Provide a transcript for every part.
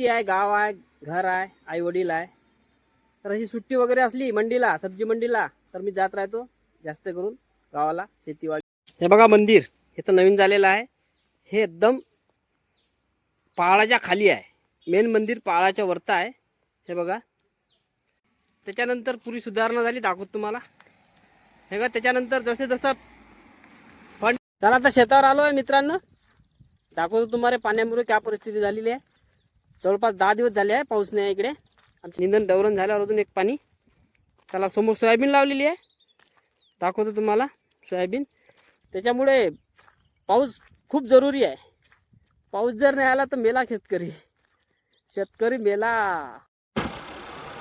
शेती आहे गाव आहे घर आहे आई वडील आहे. तर अशी सुट्टी वगैरे असली मंडीला सब्जी मंडीला तर मी जात राहतो जास्त करून गावाला शेतीवाडी. हे बघा मंदिर हे तर नवीन झालेलं आहे. हे एकदम पहाडाच्या खाली आहे. मेन मंदिर पहाडाच्या वरता आहे. हे बघा. त्याच्यानंतर पुरी सुधारणा झाली दाखवत तुम्हाला. हे बघा त्याच्यानंतर जसे जसा पण चला आता शेतावर आलो आहे मित्रांनो. दाखवतो तुम्हाला पाण्यामुळे काय परिस्थिती झालेली आहे. जवळपास दहा दिवस झाले आहे पाऊस नाही इकडे. आमचे निंदन दौरण झाल्यावर अजून एक पाणी. त्याला समोर सोयाबीन लावलेली आहे. दाखवतो तुम्हाला सोयाबीन. त्याच्यामुळे पाऊस खूप जरुरी आहे. पाऊस जर नाही आला तर मेला शेतकरी. शेतकरी मेला.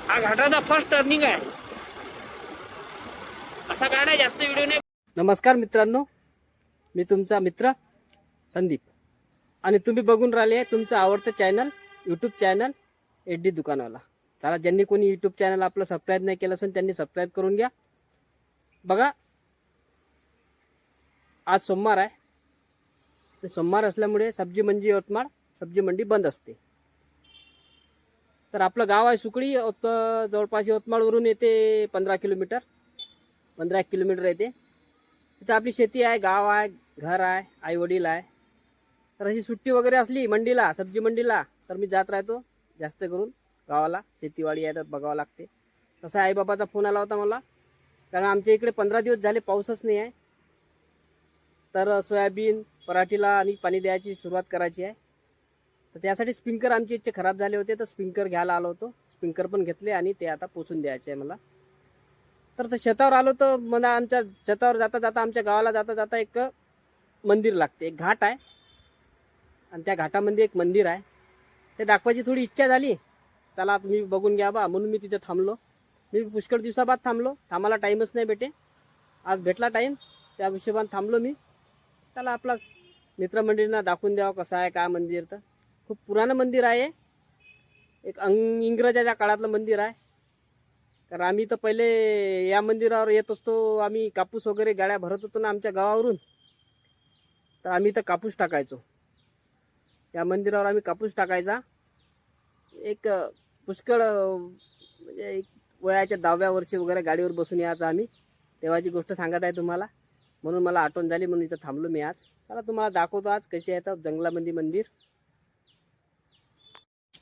हा घाटाचा फर्स्ट टर्निंग आहे. असा गाडा जास्त व्हिडिओ नाही. नमस्कार मित्रांनो. मी तुमचा मित्र संदीप. आणि तुम्ही बघून राहिले तुमचं आवडतं channel YouTube channel H D दुकानवाला. चला ज्यांनी कोणी यूट्यूब चॅनल आपलं सबस्क्राईब नाही केलं असेल त्यांनी सबस्क्राईब करून घ्या. बघा आज सोमवार आहे. सोमवार असल्यामुळे सब्जी मंडी यवतमाळ सब्जी मंडी बंद असते. तर आपलं गाव आहे सुकळी जवळपास यवतमाळवरून येते पंधरा किलोमीटर. पंधरा एक किलोमीटर येते. तिथं आपली शेती आहे गाव आहे घर आहे आई वडील आहे. तर अशी सुट्टी वगैरे असली मंडीला सब्जी मंडीला तर मी जात राहतो जास्त करून गावाला. शेतीवाडी आहे तर बघावं लागते. तसा आईबाबाचा फोन आला होता मला. कारण आमच्या इकडे पंधरा दिवस झाले पाऊसच नाही आहे. तर सोयाबीन पराठीला आणि पाणी द्यायची सुरुवात करायची आहे. तर त्यासाठी स्प्रिंकर आमचे इच्छे खराब झाले होते. तर स्प्रिंकर घ्यायला आलो होतो. स्प्रिंकर पण घेतले आणि ते आता पोचून द्यायचे आहे मला. तर ते शेतावर आलो तर मला आमच्या शेतावर जाता जाता आमच्या गावाला जाता जाता एक मंदिर लागते. एक घाट आहे. आणि त्या घाटामध्ये एक मंदिर आहे. ते दाखवायची थोडी इच्छा झाली. चला तुम्ही बघून घ्या बा. म्हणून मी तिथे थांबलो. मी पुष्कळ दिवसाबाद थांबलो. थांबायला टाईमच नाही भेटे. आज भेटला टाईम. त्या हिशोबाने थांबलो मी. त्याला आपला मित्रमंडळींना दाखवून द्यावं कसं आहे काय मंदिर तर. खूप पुराणं मंदिर आहे. एक अंग इंग्रजाच्या काळातलं मंदिर आहे. कारण आम्ही तर पहिले या मंदिरावर येत असतो. आम्ही कापूस वगैरे गाड्या भरत होतो ना आमच्या गावावरून. तर आम्ही तर कापूस टाकायचो. या मंदिरावर आम्ही कापूस टाकायचा. एक पुष्कळ म्हणजे एक वयाच्या दहाव्या वर्षी वगैरे गाडीवर बसून यायचं आम्ही. तेव्हाची गोष्ट सांगत आहे तुम्हाला. म्हणून मला आठवण झाली म्हणून इथं थांबलो मी आज. चला तुम्हाला दाखवतो आज कशी आहे तर जंगलामध्ये मंदिर.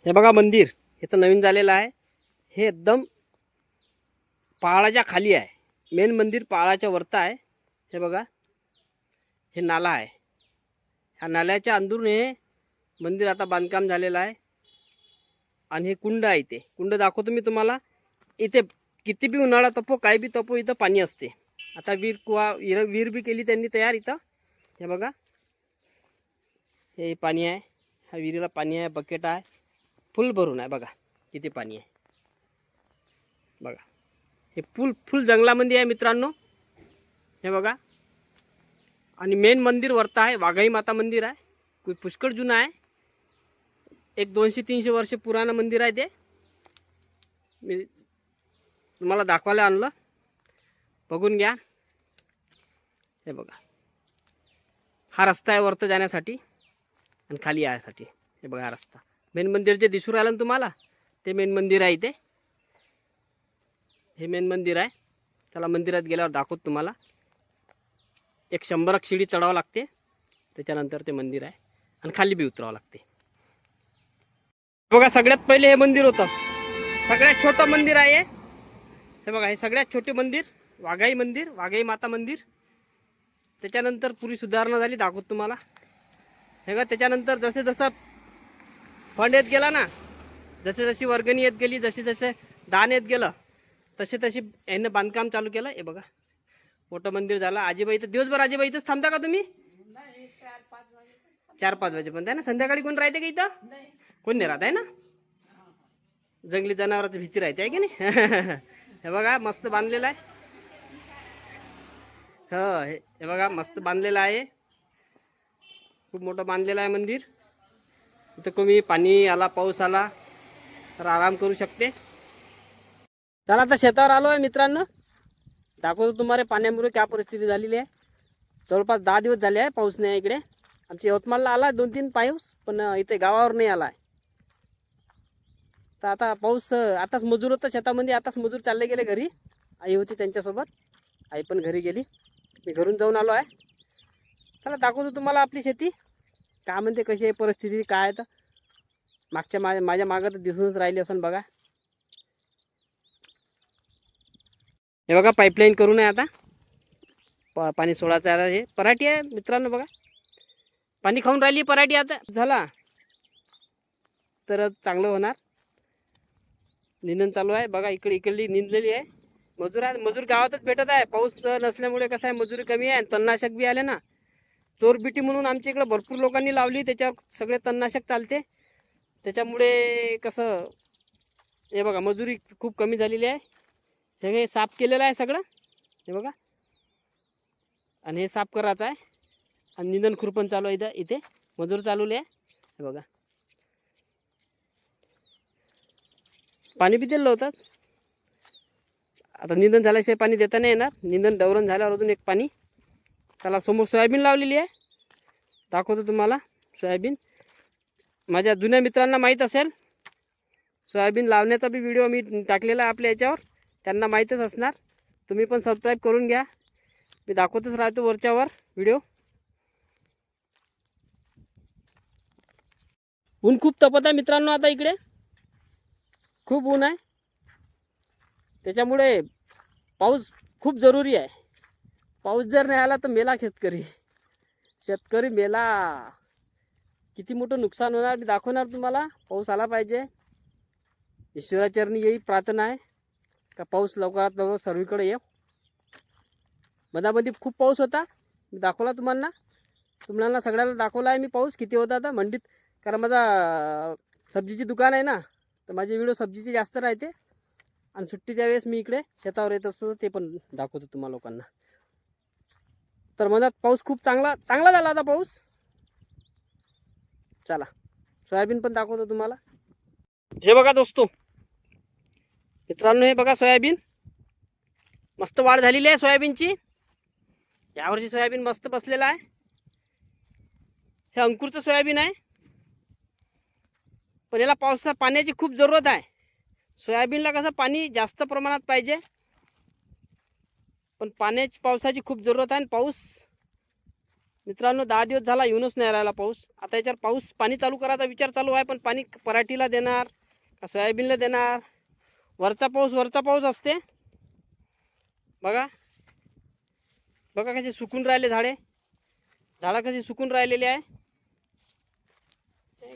हे बघा मंदिर हे तर नवीन झालेलं आहे. हे एकदम पहाडाच्या खाली आहे. मेन मंदिर पहाडाच्या वरता आहे. हे बघा हे नाला आहे. ह्या नाल्याच्या अंदरून हे मंदिर आता बांधकाम झालेलं आहे. आणि हे कुंड आहे इथे. कुंड दाखवतो मी तुम्हाला. इथे किती बी उन्हाळा तपो काय बी तपो इथं पाणी असते. आता वीर कुवा विर वीर बी केली त्यांनी तयार इथं. हे बघा. हे पाणी आहे. ह्या विहिरीला पाणी आहे बकेट आहे. फुल भरून आहे बघा. किती पाणी आहे. बघा. हे फुल फुल जंगलामध्ये आहे मित्रांनो. हे बघा. आणि मेन मंदिर वरता आहे. वाघाई माता मंदिर आहे. पुष्कळ जुनं आहे. एक दोनशे तीनशे वर्ष पुराणं मंदिर आहे ते. मी तुम्हाला दाखवायला आणलं. बघून घ्या. हे बघा. हा रस्ता आहे वरतं जाण्यासाठी आणि खाली यायसाठी. हे बघा हा रस्ता. मेन मंदिर जे दिसून राहिलं ना तुम्हाला ते मेन मंदिर आहे इथे. हे मेन मंदिर आहे. त्याला मंदिरात गेल्यावर दाखवत तुम्हाला. एक शंभरक शिडी चढावं लागते. त्याच्यानंतर ते मंदिर आहे. आणि खाली बी उतरावं लागते. बघा सगळ्यात पहिले हे मंदिर होतं. सगळ्यात छोटं मंदिर आहे हे. बघा हे सगळ्यात छोटे मंदिर वाघाई मंदिर वाघाई माता मंदिर. त्याच्यानंतर पुरी सुधारणा झाली दाखवतो तुम्हाला. हे बघा त्याच्यानंतर जसे जसं फंड येत गेला ना जसे जशी वर्गणी येत गेली जसे जसे दान येत गेलं तसे तसे यानं बांधकाम चालू केलं. हे बघा मोठं मंदिर झालं. आजीबाई तर दिवसभर आजीबाई इथंच थांबता का तुम्ही? चार पाच वाजेपर्यंत. आहे ना? संध्याकाळी कोण राहते का इथं? कोण नाही राहत आहे ना? जंगली जनावराची भीती राहते आहे की नाही? हे बघा मस्त बांधलेलं आहे. हो हे हे बघा मस्त बांधलेलं आहे. खूप मोठं बांधलेलं आहे मंदिर. इथं कमी पाणी आला पाऊस आला तर आराम करू शकते. चला आता शेतावर आलो आहे मित्रांनो. दाखवतो तुम्हाला पाण्यामुळे काय परिस्थिती झालेली आहे. जवळपास दहा दिवस झाले आहे पाऊस नाही आहे इकडे. आमच्या यवतमाळला आला दोन तीन पाऊस पण इथे गावावर नाही आला आहे. तर आता पाऊस आताच मजूर होतं शेतामध्ये आताच मजूर चालले गेले घरी. आई होती त्यांच्यासोबत. आई पण घरी गेली. मी घरून जाऊन आलो आहे. चला दाखवतो तुम्हाला आपली शेती. काय म्हणते कशी आहे परिस्थिती काय आहे तर. मागच्या मा माझ्या मागं तर दिसूनच राहिली असं बघा. हे बघा पाईपलाईन करून आहे आता. प पाणी सोडायचं आहे आता हे. पराठी आहे मित्रांनो बघा. पाणी खाऊन राहिली पराठी आता. झाला. तर चांगलं होणार. निंदन चालू आहे. बघा इकडे इकडली निंदलेली आहे. मजूर आहे मजूर गावातच भेटत आहे. पाऊस नसल्यामुळे कसं आहे मजुरी कमी आहे आणि तणनाशक बी आले ना. चोरबिटी म्हणून आमच्या इकडे भरपूर लोकांनी लावली. त्याच्यावर सगळे तणनाशक चालते. त्याच्यामुळे कसं हे बघा मजुरी खूप कमी झालेली आहे. हे हे साफ केलेलं आहे सगळं. हे बघा. आणि हे साफ करायचं आहे. आणि निंदन खुरपण चालू आहे इथं इथे. मजूर चालवले आहे. हे बघा. पाणी बी दिलं होतं. आता निंदन झाल्याशिवाय पाणी देता नाही येणार. निंदन दवरण झाल्यावर अजून एक पाणी. त्याला समोर सोयाबीन लावलेली आहे. दाखवतो तुम्हाला सोयाबीन. माझ्या जुन्या मित्रांना माहीत असेल सोयाबीन लावण्याचा बी व्हिडिओ मी टाकलेला आहे आपल्या याच्यावर. त्यांना माहीतच असणार. तुम्ही पण सबस्क्राईब करून घ्या. मी दाखवतच राहतो वरच्यावर व्हिडिओ ऊन खूप तपत आहे मित्रांनो आता इकडे. खूप ऊन आहे. त्याच्यामुळे पाऊस खूप जरुरी आहे. पाऊस जर नाही आला तर मेला शेतकरी. शेतकरी मेला. किती मोठं नुकसान होणार दाखवणार तुम्हाला. पाऊस आला पाहिजे. ईश्वराचरणी येई प्रार्थना आहे. का पाऊस लवकरात लवकर सर्वीकडे ये मधामध्ये खूप पाऊस होता. मी दाखवला तुम्हाला. तुम्हाला सगळ्याला दाखवला आहे मी पाऊस. किती होता आता मंडीत. कारण माझा सब्जीची दुकान आहे ना. तर माझे व्हिडिओ सब्जीचे जास्त राहते. आणि सुट्टीच्या वेळेस मी इकडे शेतावर येत असतो ते पण दाखवतो तुम्हाला लोकांना. तर मधात पाऊस खूप चांगला चांगला झाला आता पाऊस. चला सोयाबीन पण दाखवतो तुम्हाला. हे बघा दोस्तो. मित्रांनो हे बघा सोयाबीन. मस्त वाढ झालेली आहे सोयाबीनची. यावर्षी सोयाबीन मस्त बसलेला आहे. हे अंकुरचं सोयाबीन आहे. पण याला पावसा पाण्याची खूप जरूरत आहे. सोयाबीनला कसं पाणी जास्त प्रमाणात पाहिजे. पण पाण्याची पावसाची खूप जरूरत आहे आणि पाऊस मित्रांनो दहा दिवस झाला येऊनच नाही राहिला पाऊस. आता याच्यावर पाऊस पाणी चालू करायचा विचार चालू आहे पण पाणी पराठीला देणार का सोयाबीनला देणार? वरचा पाऊस वरचा पाऊस असते. बघा. बघा कसे सुकून राहिले झाडे. झाडं कशी सुकून राहिलेली आहे.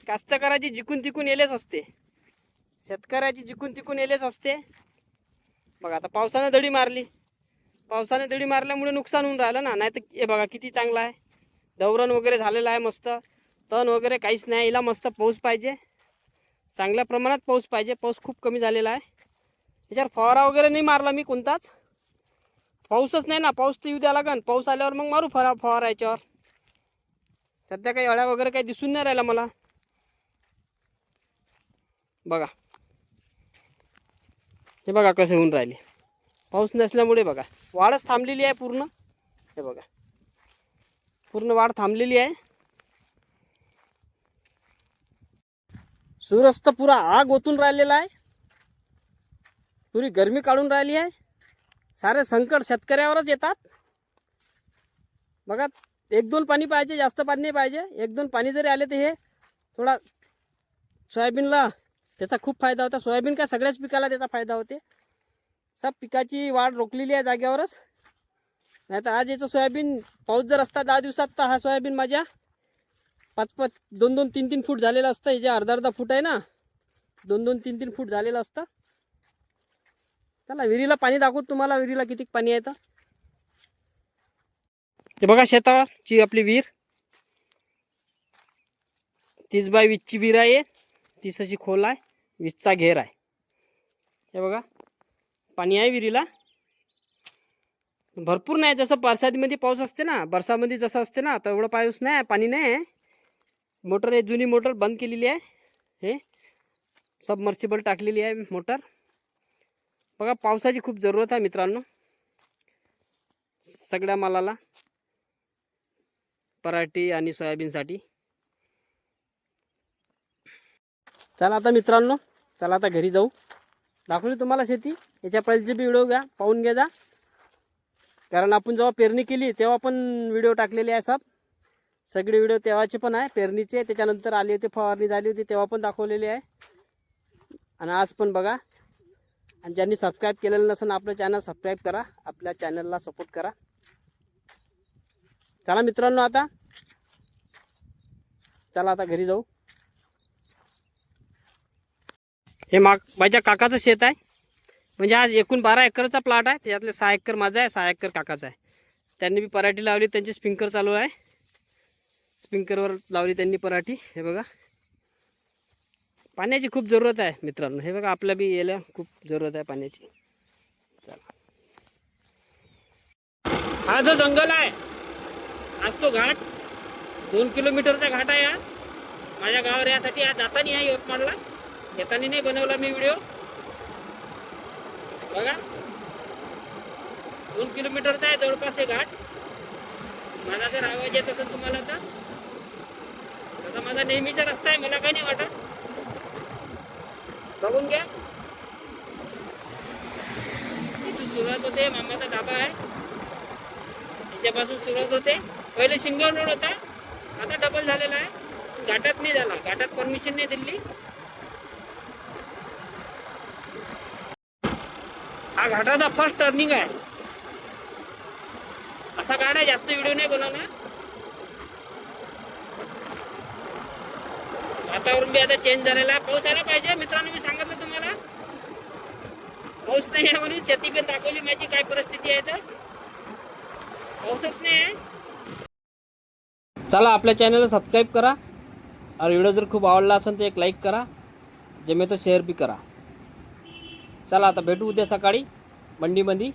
कास्तकाराची जिकून तिकून येलेच असते. शेतकऱ्याची जिकून तिकून येलेच असते. बघा आता पावसानं दडी मारली. पावसाने दडी मारल्यामुळे नुकसान होऊन राहिलं ना. नाही तर हे बघा किती चांगलं आहे. दवरण वगैरे झालेलं आहे मस्त. तण वगैरे काहीच नाही. हिला मस्त पाऊस पाहिजे. चांगल्या प्रमाणात पाऊस पाहिजे. पाऊस खूप कमी झालेला आहे. याच्यावर फवारा वगैरे नाही मारला मी कोणताच. पाऊसच नाही ना. पाऊस तर येऊ द्या लागन. पाऊस आल्यावर मग मारू फरा फवारा याच्यावर. सध्या काही अळ्या वगैरे काही दिसून नाही राहिला मला. बघा. हे बघा कसे होऊन राहिले. पाऊस नसल्यामुळे बघा वाढच थांबलेली आहे पूर्ण. हे बघा. पूर्ण वाढ थांबलेली आहे. सूर्यस्त पुरा आग ओतून राहिलेला आहे. पुरी गरमी काढून राहिली आहे. सारे संकट शेतकऱ्यावरच येतात. बघा एक दोन पाणी पाहिजे जास्त पाणी नाही पाहिजे. एक दोन पाणी जरी आले तर हे थोडा सोयाबीनला त्याचा खूप फायदा होता. सोयाबीन काय सगळ्याच पिकाला त्याचा फायदा होते. सब पिकाची वाढ रोखलेली आहे जागेवरच. नाही तर आज याचं सोयाबीन पाऊस जर असता दहा दिवसात तर हा सोयाबीन माझ्या पाच पाच दोन दोन तीन तीन फूट झालेलं असतं. हे जे अर्धा अर्धा फूट आहे ना दोन दोन तीन तीन फूट झालेलं असतं. चला विहिरीला पाणी दाखवत तुम्हाला विहिरीला किती पाणी येतं ते बघा शेताची आपली विहीर. तीस बाय वीसची विहीर आहे. तीस अशी खोल आहे. वीजचा घेर आहे. हे बघा पाणी आहे विहिरीला. भरपूर नाही जसं बरसातीमध्ये पाऊस असते ना बरसामध्ये जसं असते ना तेवढं पाऊस नाही पाणी नाही आहे. मोटर आहे जुनी मोटर बंद केलेली आहे. हे सबमर्सिबल टाकलेली आहे मोटर. बघा पावसाची खूप जरूरत आहे मित्रांनो. सगळ्या मालाला पराठी आणि सोयाबीनसाठी. चला आता मित्रांनो चला आता घरी जाऊ. दाखवली तुम्हाला शेती? याच्या पहिलेचे बी व्हिडिओ घ्या पाहून घ्या जा. कारण आपण जेव्हा पेरणी केली तेव्हा पण व्हिडिओ टाकलेले आहे सब सगळे व्हिडिओ तेव्हाचे पण आहे पेरणीचे. त्याच्यानंतर आली होती फवारणी झाली होती तेव्हा पण दाखवलेली आहे. आणि आज पण बघा. आणि ज्यांनी सबस्क्राईब केलेलं नसेल आपलं चॅनल सबस्क्राईब करा. आपल्या चॅनलला सपोर्ट करा. चला मित्रांनो आता. चला आता घरी जाऊ. हे माग माझ्या काकाचं शेत आहे. म्हणजे आज एकूण बारा एकरचा प्लॉट आहे. त्याच्यातले सहा एकर माझा आहे सहा एकर काकाचा आहे. त्यांनी बी पराठी लावली त्यांची स्प्रिंकर चालू आहे. स्प्रिंकरवर लावली त्यांनी पराठी. हे बघा. पाण्याची खूप जरूरत आहे मित्रांनो. हे बघा आपल्या बी याला खूप जरूरत आहे पाण्याची. चला. हा जो जंगल आहे आज तो घाट दोन किलोमीटरचा घाट आहे हा माझ्या गावावर यासाठी आज जाताना आहे यवतमाळला. येताना नाही बनवला मी व्हिडिओ बघा. दोन किलोमीटरचा आहे जवळपास हे घाट. माझा जर आवाज येत असेल तुम्हाला आता. तसा माझा नेहमीचा रस्ता आहे मला काही नाही वाटत. बघून घ्या. इथून सुरुवात होते मामाचा ढाबा आहे. त्याच्यापासून सुरुवात होते. पहिले शिंगण रोड होता. आता डबल झालेला आहे. घाटात नाही झाला. घाटात परमिशन नाही दिली. हा घाटाचा फर्स्ट टर्निंग आहे. असा गाडा जास्त व्हिडिओ नाही बनवणार. वातावरण बी आता चेंज झालेला आहे. पाऊस आला पाहिजे. मित्रांनो मी सांगितलं तुम्हाला. पाऊस नाही आहे म्हणून शेती पण दाखवली माझी. काय परिस्थिती आहे तर? पाऊसच नाही आहे. चला आपल्या चॅनलला सबस्क्राईब करा. आणि व्हिडिओ जर खूप आवडला असेल तर एक लाईक करा. जमे तर शेअर बी करा. चला आता भेटू उद्या सकाळी. मंडीमध्ये